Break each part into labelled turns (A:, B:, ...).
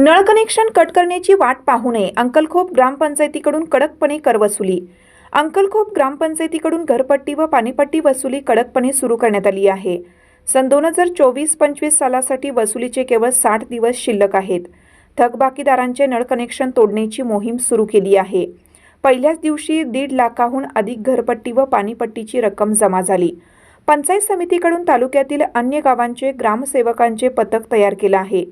A: नळ connection cut करण्याची वाट पाहू नये. अंकलखोप ग्रामपंचायतीकडून कडकपणे कर वसुली. अंकलखोप ग्रामपंचायतीकडून घरपट्टी व पाणीपट्टी वसुली कडकपणे सुरू करण्यात आली आहे. सन दोन हजार चोवीस पंचवीस सालासाठी वसुलीचे केवळ साठ दिवस शिल्लक आहेत. थकबाकीदारांचे नळ कनेक्शन तोडण्याची मोहीम सुरू केली आहे. पहिल्याच दिवशी दीड लाखाहून अधिक घरपट्टी व पाणीपट्टीची रक्कम जमा झाली. पंचायत समितीकडून तालुक्यातील अन्य गावांचे ग्रामसेवकांचे पथक तयार केलं आहे.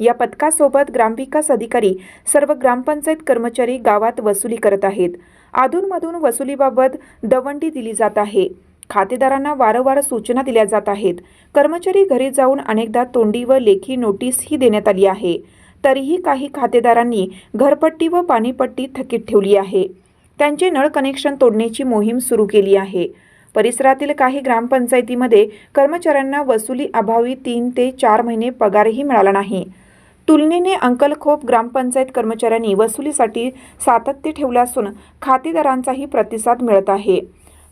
A: या पथकासोबत ग्रामविकास अधिकारी सर्व ग्रामपंचायत कर्मचारी गावात वसुली करत आहेत. अधूनमधून वसुलीबाबत दवंडी दिली जात आहे. खातेदारांना वारंवार सूचना दिल्या जात आहेत. कर्मचारी घरी जाऊन अनेकदा तोंडी व लेखी नोटीसही देण्यात आली आहे. तरीही काही खातेदारांनी घरपट्टी व पाणीपट्टी थकीत ठेवली आहे. त्यांचे नळ कनेक्शन तोडण्याची मोहीम सुरू केली आहे. परिसरातील काही ग्रामपंचायतीमध्ये कर्मचाऱ्यांना वसुली अभावी तीन ते चार महिने पगारही मिळाला नाही. तुलनेने अंकलखोप ग्रामपंचायत कर्मचाऱ्यांनी वसुलीसाठी सातत्य ठेवलं असून खातेदारांचाही प्रतिसाद मिळत आहे.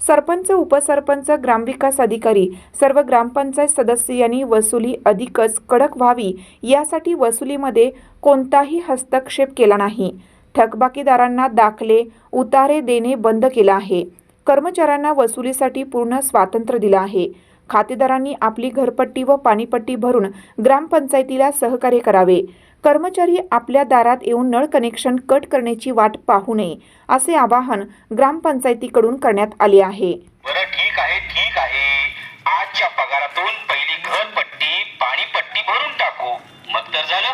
A: सरपंच उपसरपंच ग्रामविकास अधिकारी सर्व ग्रामपंचायत सदस्य यांनी वसुली अधिकच कडक व्हावी यासाठी वसुलीमध्ये कोणताही हस्तक्षेप केला नाही. थकबाकीदारांना दाखले उतारे देणे बंद केलं आहे. कर्मचाऱ्यांना वसुलीसाठी पूर्ण स्वातंत्र्य दिलं आहे. खातेदारांनी आपली घरपट्टी व पाणीपट्टी भरून ग्रामपंचायतीला सहकार्य करावे. कर्मचारी आपल्या दारात येऊन नळ कनेक्शन कट करण्याची वाट पाहू नये असे आवाहन ग्रामपंचायतीकडून करण्यात आले आहे.
B: ठीक आहे ठीक आहे. आजच्या पगारातून पहिली घरपट्टी पाणीपट्टी भरून टाकू. मग तर झालं.